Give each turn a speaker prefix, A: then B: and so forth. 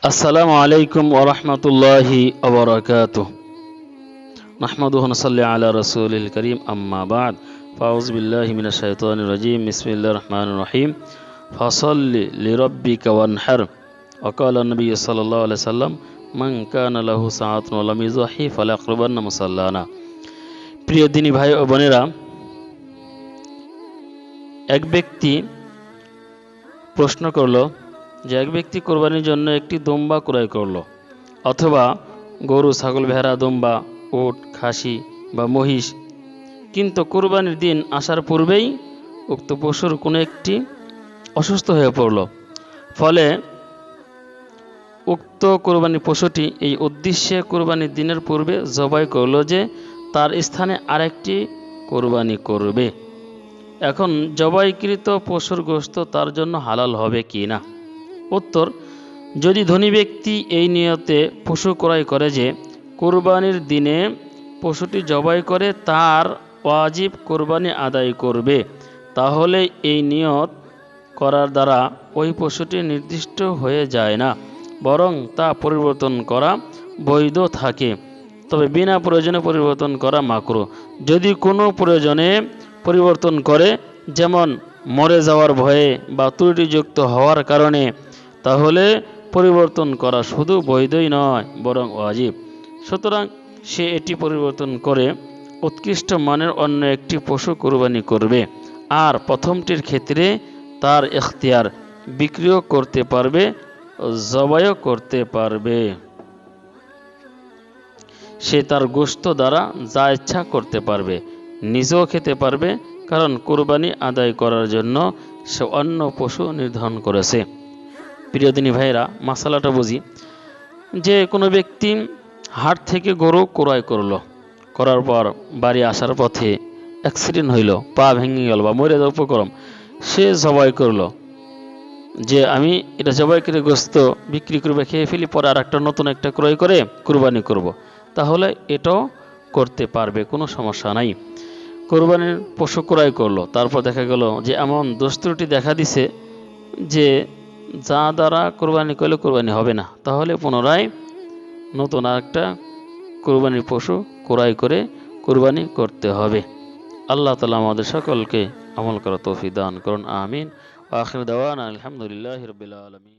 A: আসসালামু আলাইকুম ওরহমতুল্লাহি ওবরাকাতুহ নাহমাদুহু নসাল্লি আলা রাসূলিল করিম আম্মা বাদ ফাউজ বিল্লাহি মিনাশ শাইতানির রাজিম বিসমিল্লাহির রহমানির রহিম ফাসাল্লি লিরাব্বিকা ওয়ানহার وقال النبي صلى الله عليه وسلم من كان له ساعة ولم يضحي فليقربن مصلانا প্রিয় দিনী ভাই ও বোনেরা এক ব্যক্তি প্রশ্ন করলো যে এক ব্যক্তি কোরবানির জন্য একটি দম্বা ক্রয় করল, অথবা গরু, ছাগল, ভেড়া, দম্বা ওট খাসি বা মহিষ। কিন্তু কোরবানির দিন আসার পূর্বেই উক্ত পশুর কোনো একটি অসুস্থ হয়ে পড়ল। ফলে উক্ত কোরবানি পশুটি এই উদ্দেশ্যে কোরবানির দিনের পূর্বে জবাই করল যে তার স্থানে আরেকটি কোরবানি করবে। এখন জবাইকৃত পশুর গোস্ত তার জন্য হালাল হবে কি না? উত্তর, যদি ধনী ব্যক্তি এই নিয়তে পশু ক্রয় করে যে কোরবানির দিনে পশুটি জবাই করে, তার ওয়াজিব কোরবানি আদায় করবে, তাহলে এই নিয়ত করার দ্বারা ওই পশুটি নির্দিষ্ট হয়ে যায় না, বরং তা পরিবর্তন করা বৈধ থাকে। তবে বিনা প্রয়োজনে পরিবর্তন করা মাকরু। যদি কোনো প্রয়োজনে পরিবর্তন করে, যেমন মরে যাওয়ার ভয়ে বা ত্রুটিযুক্ত হওয়ার কারণে তাহলে পরিবর্তন করা শুধু বৈধই নয়, বরং ওয়াজিব। সুতরাং সে এটি পরিবর্তন করে, উৎকৃষ্ট মানের অন্য একটি পশু কোরবানি করবে। আর প্রথমটির ক্ষেত্রে তার এখতিয়ার বিক্রিও করতে পারবে, জবাইও করতে পারবে। সে তার গোস্ত দ্বারা যা ইচ্ছা করতে পারবে, নিজেও খেতে পারবে, কারণ কোরবানি আদায় করার জন্য সে অন্য পশু নির্ধারণ করেছে। প্রিয়দিনী ভাইরা মশালাটা বুঝি, যে কোনো ব্যক্তি হাট থেকে গরু ক্রয় করল, করার পর বাড়ি আসার পথে অ্যাক্সিডেন্ট হইল, পা ভেঙে গেল বা মরে যাওয়ার উপক্রম, সে জবাই করল যে আমি এটা জবাই করে গোস্ত বিক্রি করবে, খেয়ে ফেলি, পরে আর একটা নতুন একটা ক্রয় করে কুরবানি করব। তাহলে এটাও করতে পারবে, কোনো সমস্যা নাই কোরবানির পশু ক্রয় করল, তারপর দেখা গেল যে এমন দোস্তুটি দেখা দিছে যে যা দ্বারা কোরবানি করলে কোরবানি হবে না। তাহলে পুনরায় নতুন আরেকটা কোরবানির পশু ক্রয় করে কোরবানি করতে হবে। আল্লাহ তালা আমাদের সকলকে আমল করা তৌফি দান করুন, আমিন। আখির দাওয়ান আলহামদুলিল্লাহ রবিল আলমিন।